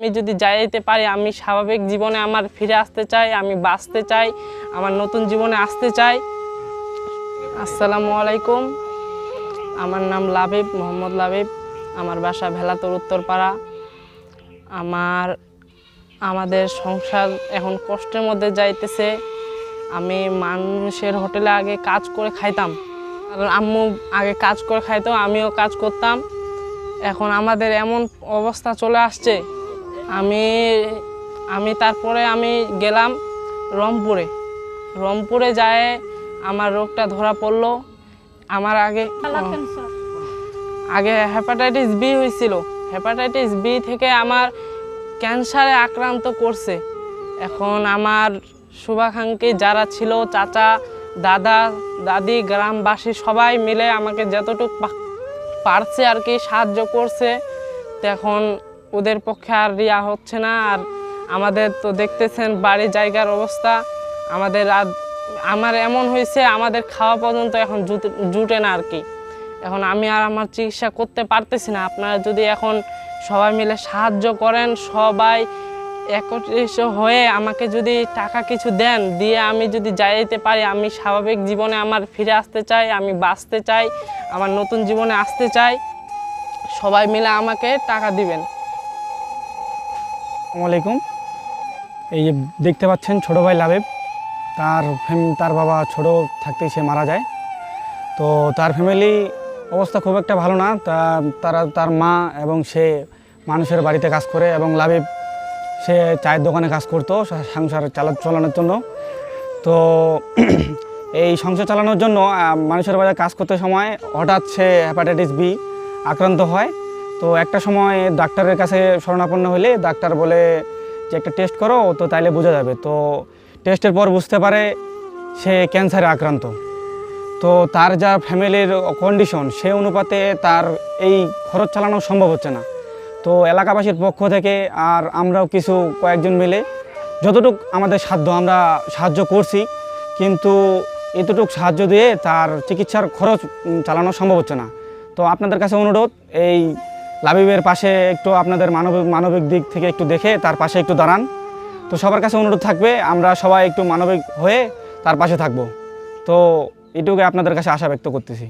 আমি যদি যাইতে পারি, আমি স্বাভাবিক জীবনে আমার ফিরে আসতে চাই, আমি বাঁচতে চাই, আমার নতুন জীবনে আসতে চাই। আসসালামু আলাইকুম। আমার নাম লাবিব, মোহাম্মদ লাবিব। আমার বাসা ভেলাতর, উত্তরপাড়া। আমার, আমাদের সংসার এখন কষ্টের মধ্যে যাইতেছে। আমি মানুষের হোটেলে আগে কাজ করে খাইতাম। আর আম্মু আগে কাজ করে খাইতো, আমিও কাজ করতাম। এখন আমাদের এমন অবস্থা চলে আসছে আমি আমি তারপরে আমি গেলাম রংপুরে। রংপুরে যায় আমার রোগটা ধরা পড়ল। আমার আগে আগে হেপাটাইটিস বি হয়েছিল। হেপাটাইটিস বি থেকে আমার ক্যান্সারে আক্রান্ত করছে। এখন আমার শুভাকাঙ্ক্ষী যারা ছিল চাচা দাদা দাদি গ্রামবাসী সবাই মিলে আমাকে যতটুকু পারছে আর কি সাহায্য করছে। তো এখন ওদের পক্ষে আর রিয়া হচ্ছে না, আর আমাদের তো দেখতেছেন বাড়ি জায়গার অবস্থা। আমাদের আর, আমার এমন হয়েছে, আমাদের খাওয়া পর্যন্ত এখন জুটে- না আর কি এখন আমি আর আমার চিকিৎসা করতে পারতেছি না। আপনারা যদি এখন সবাই মিলে সাহায্য করেন, সবাই একত্রিত হয়ে আমাকে যদি টাকা কিছু দেন, দিয়ে আমি যদি যাইতে পারি, আমি স্বাভাবিক জীবনে আমার ফিরে আসতে চাই, আমি বাঁচতে চাই, আমার নতুন জীবনে আসতে চাই, সবাই মিলে আমাকে টাকা দিবেন। আলাইকুম। এই যে দেখতে পাচ্ছেন ছোটো ভাই লাবেব। তার তার বাবা ছোট থাকতেই সে মারা যায়। তো তার ফ্যামিলি অবস্থা খুব একটা ভালো না। তা, তারা, তার মা এবং সে মানুষের বাড়িতে কাজ করে এবং লাবিব, সে চায়ের দোকানে কাজ করতো সংসার চালা, চালানোর জন্য। তো এই সংসার চালানোর জন্য মানুষের বাড়িতে কাজ করতে সময় হঠাৎ সে হ্যাপাটাইটিস বি আক্রান্ত হয়। তো একটা সময় ডাক্তারের কাছে শরণাপন্ন হলে ডাক্তার বলে যে একটা টেস্ট করো, তো তাইলে বোঝা যাবে। তো টেস্টের পর বুঝতে পারে সে ক্যান্সারে আক্রান্ত। তো তার যা ফ্যামিলির কন্ডিশন সে অনুপাতে তার এই খরচ চালানো সম্ভব হচ্ছে না। তো এলাকাবাসীর পক্ষ থেকে আর আমরাও কিছু কয়েকজন মিলে যতটুক আমাদের সাধ্য আমরা সাহায্য করছি, কিন্তু এতটুকু সাহায্য দিয়ে তার চিকিৎসার খরচ চালানো সম্ভব হচ্ছে না। তো আপনাদের কাছে অনুরোধ, এই লাবিবের পাশে একটু আপনাদের মানবিক মানবিক দিক থেকে একটু দেখে তার পাশে একটু দাঁড়ান। তো সবার কাছে অনুরোধ থাকবে, আমরা সবাই একটু মানবিক হয়ে তার পাশে থাকব। তো এটুকু আপনাদের কাছে আশা ব্যক্ত করতেছি।